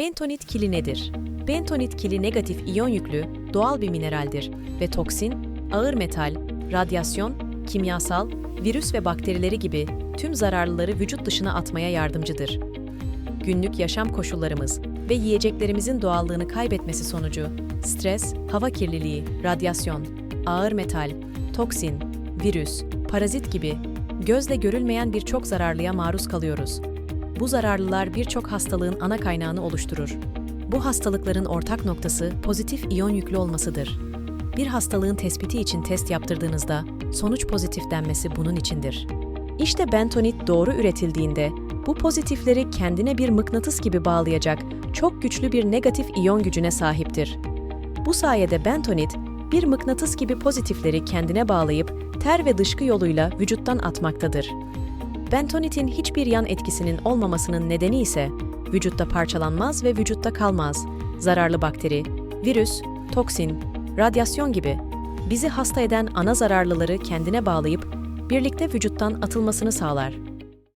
Bentonit kili nedir? Bentonit kili negatif iyon yüklü, doğal bir mineraldir ve toksin, ağır metal, radyasyon, kimyasal, virüs ve bakterileri gibi tüm zararlıları vücut dışına atmaya yardımcıdır. Günlük yaşam koşullarımız ve yiyeceklerimizin doğallığını kaybetmesi sonucu stres, hava kirliliği, radyasyon, ağır metal, toksin, virüs, parazit gibi gözle görülmeyen birçok zararlıya maruz kalıyoruz. Bu zararlılar birçok hastalığın ana kaynağını oluşturur. Bu hastalıkların ortak noktası pozitif iyon yüklü olmasıdır. Bir hastalığın tespiti için test yaptırdığınızda sonuç pozitif denmesi bunun içindir. İşte bentonit doğru üretildiğinde bu pozitifleri kendine bir mıknatıs gibi bağlayacak çok güçlü bir negatif iyon gücüne sahiptir. Bu sayede bentonit bir mıknatıs gibi pozitifleri kendine bağlayıp ter ve dışkı yoluyla vücuttan atmaktadır. Bentonitin hiçbir yan etkisinin olmamasının nedeni ise vücutta parçalanmaz ve vücutta kalmaz. Zararlı bakteri, virüs, toksin, radyasyon gibi bizi hasta eden ana zararlıları kendine bağlayıp birlikte vücuttan atılmasını sağlar.